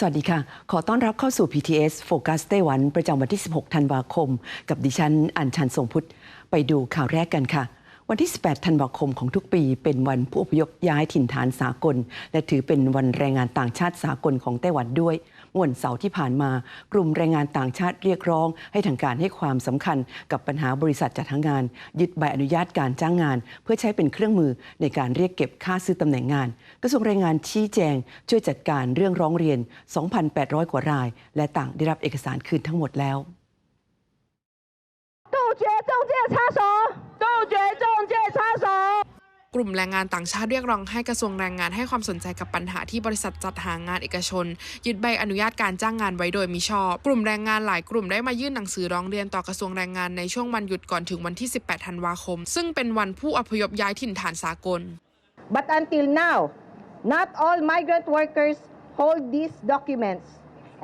สวัสดีค่ะ ขอต้อนรับเข้าสู่ PTS Focus ไต้หวัน ประจำวันที่ 16 ธันวาคม กับดิฉัน อัญชันทรงพุทธ ไปดูข่าวแรกกันค่ะ วันที่ 18 ธันวาคมของทุกปี เป็นวันผู้อพยพย้ายถิ่นฐานสากล และถือเป็นวันแรงงานต่างชาติสากลของไต้หวันด้วยวันเสาร์ที่ผ่านมา กลุ่มแรงงานต่างชาติเรียกร้อง ให้ทางการให้ความสำคัญกับปัญหาบริษัทจัดหางาน ยึดใบอนุญาตการจ้างงาน เพื่อใช้เป็นเครื่องมือในการเรียกเก็บค่าซื้อตำแหน่งงาน กระทรวงแรงงานชี้แจง ช่วยจัดการเรื่องร้องเรียน 2,800 กว่าราย และต่างได้รับเอกสารคืนทั้งหมดแล้ว 杜绝中介插手，杜绝中介插手。 ก ลุ่มแรงงานต่างชาติเรียกร้องให้กระทรวงแรงงานให้ความสนใจกับปัญหาที่บริษัทจัดหางานเอกชน ยึดใบอนุญาตการจ้างงานไว้โดยมิชอบ กลุ่มแรงงานหลายกลุ่มได้มายื่นหนังสือร้องเรียนต่อกระทรวงแรงงานในช่วงวันหยุดก่อนถึงวันที่ 18 ธันวาคม ซึ่งเป็นวันผู้อพยพย้ายถิ่นฐานสากล But until now, not all migrant workers hold these documents,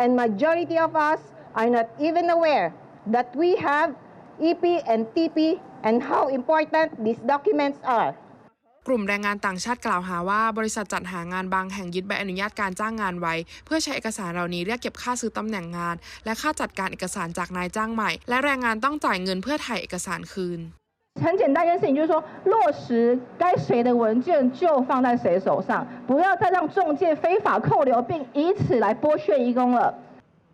and majority of us are not even aware that we have EP and TP and how important these documents are. กลุ่มแรงงานต่างชาติกล่าวหาว่าบริษัทจัดหางานบางแห่งยึดใบอนุญาตการจ้างงานไว้ เพื่อใช้เอกสารเหล่านี้เรียกเก็บค่าซื้อตำแหน่งงาน และค่าจัดการเอกสารจากนายจ้างใหม่ และแรงงานต้องจ่ายเงินเพื่อถ่ายเอกสารคืน 很简单一件事情，就是说落实该谁的文件就放在谁手上，不要再让中介非法扣留，并以此来剥削移工了。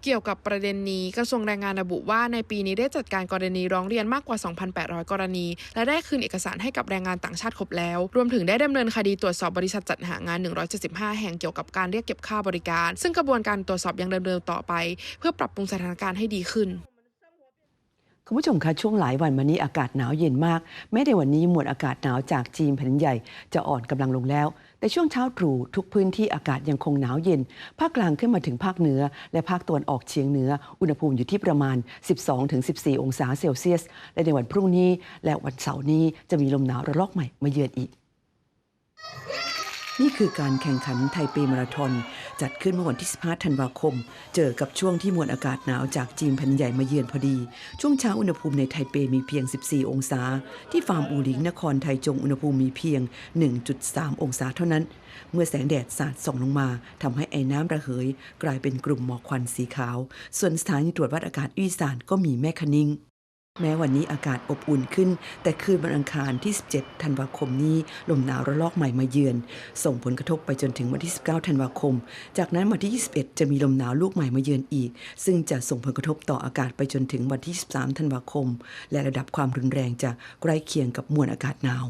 เกี่ยวกับประเด็นนี้กระทรวงแรงงานระบุว่าในปีนี้ได้จัดการกรณีร้องเรียนมากกว่า 2,800 กรณี และได้คืนเอกสารให้กับแรงงานต่างชาติครบแล้ว รวมถึงได้ดำเนินคดีตรวจสอบบริษัทจัดหางาน 175 แห่งเกี่ยวกับการเรียกเก็บค่าบริการ ซึ่งกระบวนการตรวจสอบยังดำเนินต่อไป เพื่อปรับปรุงสถานการณ์ให้ดีขึ้น คุณผู้ชมคะช่วงหลายวันมานี้อากาศหนาวเย็นมากแม้ในวันนี้มวลอากาศหนาวจากจีนแผ่นใหญ่จะอ่อนกำลังลงแล้ว แต่ช่วงเช้าตรู่ทุกพื้นที่อากาศยังคงหนาวเย็น ภาคกลางขึ้นมาถึงภาคเหนือ และภาคตะวันออกเฉียงเหนือ อุณหภูมิอยู่ที่ประมาณ 12-14 องศาเซลเซียส และในวันพรุ่งนี้และวันเสาร์นี้จะมีลมหนาวระลอกใหม่มาเยือนอีก นี่คือการแข่งขันไทเปมาราธอนจัดขึ้นเมื่อวันที่ 15 ธันวาคม เจอกับช่วงที่มวลอากาศหนาวจากจีนแผ่นใหญ่มาเยือนพอดี ช่วงเช้าอุณหภูมิในไทเปมีเพียง 14 องศา ที่ฟาร์มอูหลิงนครไทจงอุณหภูมิมีเพียง 1.3 องศาเท่านั้น เมื่อแสงแดดสาดส่องลงมาทำให้ไอ้น้ำระเหย กลายเป็นกลุ่มหมอกควันสีขาว ส่วนสถานีตรวจวัดอากาศอีสานก็มีแม่คะนิง แม้วันนี้อากาศอบอุ่นขึ้น แต่คืนวันอังคารที่ 17 ธันวาคมนี้ ลมหนาวระลอกใหม่มาเยือน ส่งผลกระทบไปจนถึงวันที่ 19 ธันวาคม จากนั้นวันที่ 21 จะมีลมหนาวลูกใหม่มาเยือนอีก ซึ่งจะส่งผลกระทบต่ออากาศไปจนถึงวันที่ 23 ธันวาคม และระดับความรุนแรงจะใกล้เคียงกับมวลอากาศหนาว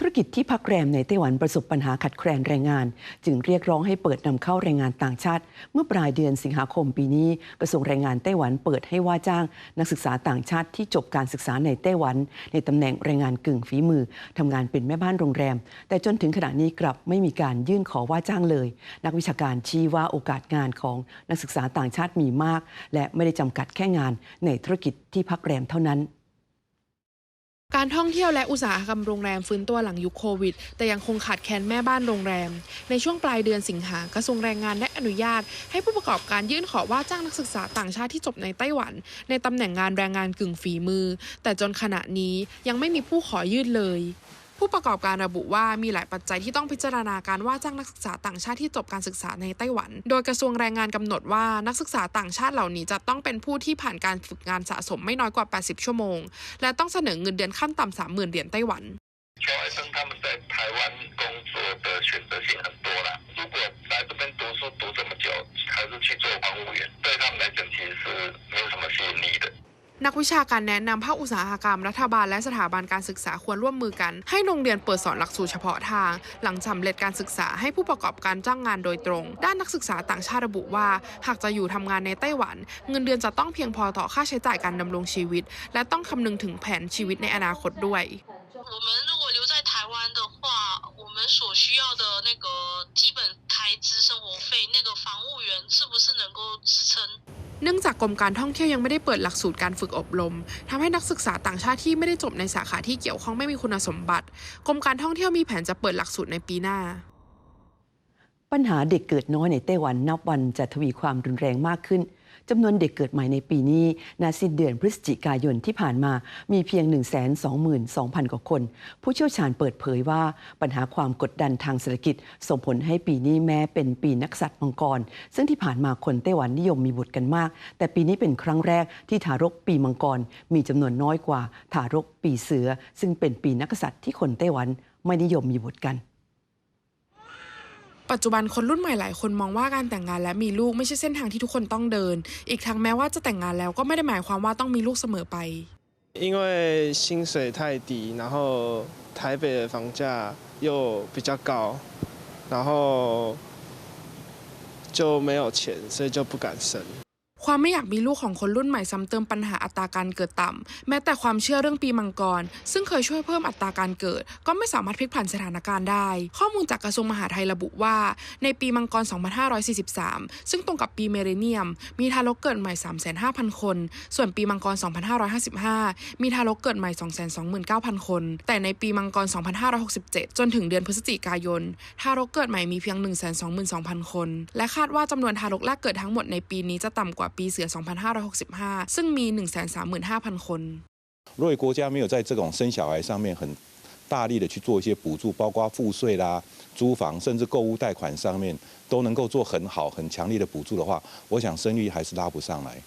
ธุรกิจที่พักแรมในไต้หวันประสบปัญหาขัดแคลนแรงงาน จึงเรียกร้องให้เปิดนำเข้าแรงงานต่างชาติ เมื่อปลายเดือนสิงหาคมปีนี้ กระทรวงแรงงานไต้หวันเปิดให้ว่าจ้าง นักศึกษาต่างชาติที่จบการศึกษาในไต้หวัน ในตำแหน่งแรงงานกึ่งฝีมือทำงานเป็นแม่บ้านโรงแรม แต่จนถึงขณะนี้กลับไม่มีการยื่นขอว่าจ้างเลย นักวิชาการชี้ว่าโอกาสงานของนักศึกษาต่างชาติมีมาก และไม่ได้จำกัดแค่งานในธุรกิจที่พักแรมเท่านั้น การท่องเที่ยวและอุตสาหกรรมโรงแรมฟื้นตัวหลังยุคโควิด แต่ยังคงขาดแคลนแม่บ้านโรงแรม ในช่วงปลายเดือนสิงหากระทรวงแรงงานได้อนุญาต ให้ผู้ประกอบการยื่นขอว่าจ้างนักศึกษาต่างชาติที่จบในไต้หวัน ในตำแหน่งงานแรงงานกึ่งฝีมือ แต่จนขณะนี้ยังไม่มีผู้ขอยื่นเลย ผู้ประกอบการระบุว่ามีหลายปัจจัยที่ต้องพิจารณาการว่าจ้างนักศึกษาต่างชาติที่จบการศึกษาในไต้หวัน โดยกระทรวงแรงงานกำหนดว่านักศึกษาต่างชาติเหล่านี้จะต้องเป็นผู้ที่ผ่านการฝึกงานสะสมไม่น้อยกว่า 80 ชั่วโมง และต้องเสนอเงินเดือนขั้นต่ำ30,000เหรียญไต้หวัน 小孩生他们在台湾工作的选择性很多啦。如果来这边读书读这么久，还是去做房务员，对他们来讲其实是没有什么吸引力的。 นักวิชาการแนะนำภาคอุตสาหกรรมรัฐบาลและสถาบันการศึกษาควรร่วมมือกัน ให้โรงเรียนเปิดสอนหลักสูตรเฉพาะทาง หลังสำเร็จการศึกษาให้ผู้ประกอบการจ้างงานโดยตรง ด้านนักศึกษาต่างชาติระบุว่า หากจะอยู่ทำงานในไต้หวัน เงินเดือนจะต้องเพียงพอต่อค่าใช้จ่ายการดำรงชีวิต และต้องคำนึงถึงแผนชีวิตในอนาคตด้วย 我们如果留在台湾的话，我们所需要的那个基本开支、生活费，那个房务员是不是能够支撑？ เนื่องจากกรมการท่องเที่ยวยังไม่ได้เปิดหลักสูตรการฝึกอบรมทำให้นักศึกษาต่างชาติที่ไม่ได้จบในสาขาที่เกี่ยวข้องไม่มีคุณสมบัติ กรมการท่องเที่ยวมีแผนจะเปิดหลักสูตรในปีหน้า ปัญหาเด็กเกิดน้อยในไต้หวันนับวันจะทวีความรุนแรงมากขึ้น จำนวนเด็กเกิดใหม่ในปีนี้นาสิ้นเดือนพฤศจิกายนที่ผ่านมา มีเพียง 122,000 กว่าคน ผู้เชี่ยวชาญเปิดเผยว่า ปัญหาความกดดันทางเศรษฐกิจ ส่งผลให้ปีนี้แม้เป็นปีนักษัตริย์มังกร ซึ่งที่ผ่านมาคนไต้หวันนิยมมีบุตรกันมาก แต่ปีนี้เป็นครั้งแรกที่ทารกปีมังกร มีจำนวนน้อยกว่าทารกปีเสือ ซึ่งเป็นปีนักษัตริย์ที่คนไต้หวันไม่นิยมมีบุตรกัน ปัจจุบันคนรุ่นใหม่หลายคนมองว่าการแต่งงานและมีลูกไม่ใช่เส้นทางที่ทุกคนต้องเดิน อีกทั้งแม้ว่าจะแต่งงานแล้วก็ไม่ได้หมายความว่าต้องมีลูกเสมอไป 因为薪水太低，然后台北的房价又比较高，然后就没有钱，所以就不敢生。 ความไม่อยากมีลูกของคนรุ่นใหม่ซ้ำเติมปัญหาอัตราการเกิดต่ำ แม้แต่ความเชื่อเรื่องปีมังกร ซึ่งเคยช่วยเพิ่มอัตราการเกิด ก็ไม่สามารถพลิกผันสถานการณ์ได้ ข้อมูลจากกระทรวงมหาดไทยระบุว่า ในปีมังกร 2543 ซึ่งตรงกับปีเมเรเนียม มีทารกเกิดใหม่ 35,000 คน ส่วนปีมังกร 2555 มีทารกเกิดใหม่ 229,000 คน แต่ในปีมังกร 2567 จนถึงเดือนพฤศจิกายน ทารกเกิดใหม่มีเพียง 122,000 คน และคาดว่าจำนวนทารกแรกเกิดทั้งหมดในปีนี้จะต่ำกว่าปีเสือ 2565 ซึ่งมี 135,000 คน 如果国家没有在这种生小孩上面很大力的去做一些补助，包括赋税啦、租房甚至购物贷款上面都能够做很好、很强力的补助的话，我想生育还是拉不上来。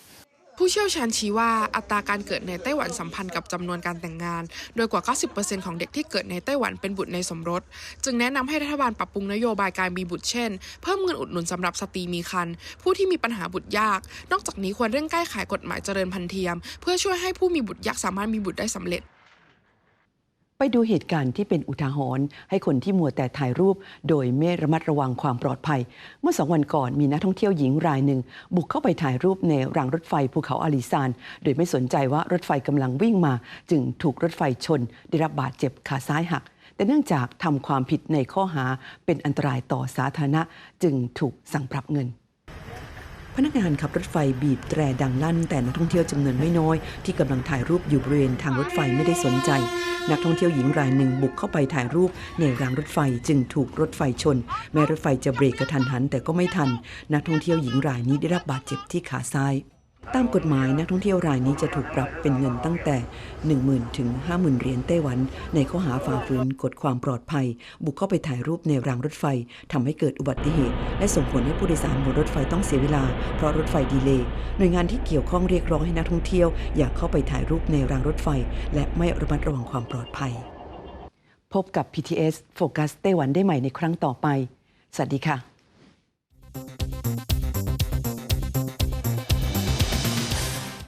ผู้เชี่ยวชาญชี้ว่าอัตราการเกิดในไต้หวันสัมพันธ์กับจำนวนการแต่งงาน โดยกว่า 90%ของเด็กที่เกิดในไต้หวันเป็นบุตรในสมรส จึงแนะนำให้รัฐบาลปรับปรุงนโยบายการมีบุตรเช่น เพิ่มเงินอุดหนุนสำหรับสตรีมีครรภ์ผู้ที่มีปัญหาบุตรยาก นอกจากนี้ควรเร่งแก้ไขกฎหมายเจริญพันธุ์เทียม เพื่อช่วยให้ผู้มีบุตรยากสามารถมีบุตรได้สำเร็จ ไปดูเหตุการณ์ที่เป็นอุทาหรณ์ให้คนที่มัวแต่ถ่ายรูป โดยไม่ระมัดระวังความปลอดภัย เมื่อสองวันก่อนมีนักท่องเที่ยวหญิงรายหนึ่ง บุกเข้าไปถ่ายรูปในรางรถไฟภูเขาอาลีซาน โดยไม่สนใจว่ารถไฟกำลังวิ่งมา จึงถูกรถไฟชน ได้รับบาดเจ็บขาซ้ายหัก แต่เนื่องจากทำความผิดในข้อหาเป็นอันตรายต่อสาธารณะ จึงถูกสั่งปรับเงิน นักงานขับรถไฟบีบแตรดังลั่น แต่นักท่องเที่ยวจำนวนไม่น้อย ที่กำลังถ่ายรูปอยู่บริเวณทางรถไฟไม่ได้สนใจ นักท่องเที่ยวหญิงรายหนึ่งบุกเข้าไปถ่ายรูปในรางรถไฟจึงถูกรถไฟชน แม้รถไฟจะเบรกกระทันหันแต่ก็ไม่ทัน นักท่องเที่ยวหญิงรายนี้ได้รับบาดเจ็บที่ขาซ้าย ตามกฎหมายนักท่องเที่ยวรายนี้จะถูกปรับเป็นเงินตั้งแต่ 10,000 ถึง 50,000 เหรียญไต้หวัน ในข้อหาฝ่าฝืนกฎความปลอดภัย บุกเข้าไปถ่ายรูปในรางรถไฟทำให้เกิดอุบัติเหตุ และส่งผลให้ผู้โดยสารบนรถไฟต้องเสียเวลา เพราะรถไฟดีเลย์หน่วยงานที่เกี่ยวข้องเรียกร้องให้นักท่องเที่ยว อย่าเข้าไปถ่ายรูปในรางรถไฟ และไม่ระมัดระวังความปลอดภัย พบกับ PTS โฟกัสไต้หวันได้ใหม่ในครั้งต่อไป สวัสดีค่ะ